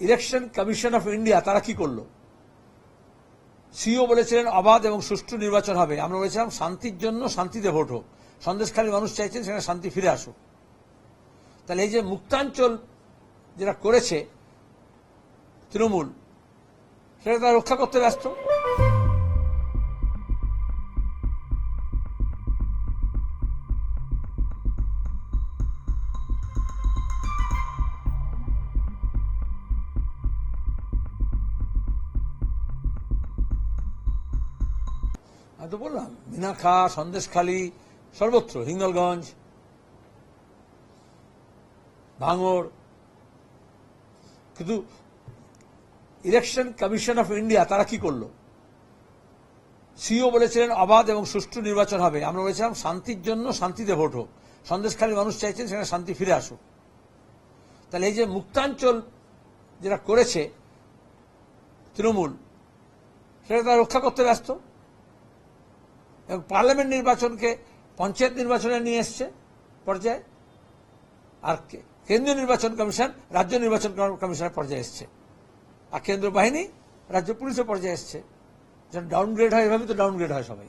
Election commission of India, তারা কি করল? সিও বলেছিলেন অবাধ এবং সুষ্ঠু নির্বাচন হবে। আমরা বলেছিলাম শান্তির জন্য শান্তিতে ভোট হোক। সন্দেশখালী মানুষ চাইছেন সেখানে শান্তি ফিরে আসুক। তাহলে এই যে মুক্তাঞ্চল যেটা করেছে তৃণমূল, সেটা তারা রক্ষা করতে ব্যস্ত। আমি তো বললাম মিনাখা সন্দেশখালী সর্বত্র, হিঙ্গলগঞ্জ, ভাঙড়। কিন্তু ইলেকশন কমিশন অফ ইন্ডিয়া, তারা কি করল? সিও বলেছিলেন, অবাধ এবং সুষ্ঠু নির্বাচন হবে। আমরা বলেছিলাম, শান্তির জন্য শান্তিতে ভোট হোক। সন্দেশখালী মানুষ চাইছেন, সেখানে শান্তি ফিরে আসুক। তাহলে এই যে মুক্তাঞ্চল যেটা করেছে তৃণমূল, সেটা তারা রক্ষা করতে ব্যস্ত। এবং পার্লামেন্ট নির্বাচনকে পঞ্চায়েত নির্বাচনে নিয়ে এসছে পর্যায়ে, আর কেন্দ্রীয় নির্বাচন কমিশন, রাজ্য নির্বাচন কমিশনের পর্যায়ে এসছে। আর কেন্দ্র বাহিনী, রাজ্য পুলিশের পর্যায়ে এসছে। যেন ডাউনগ্রেড হয় এভাবে তো ডাউনগ্রেড হয় সবাই।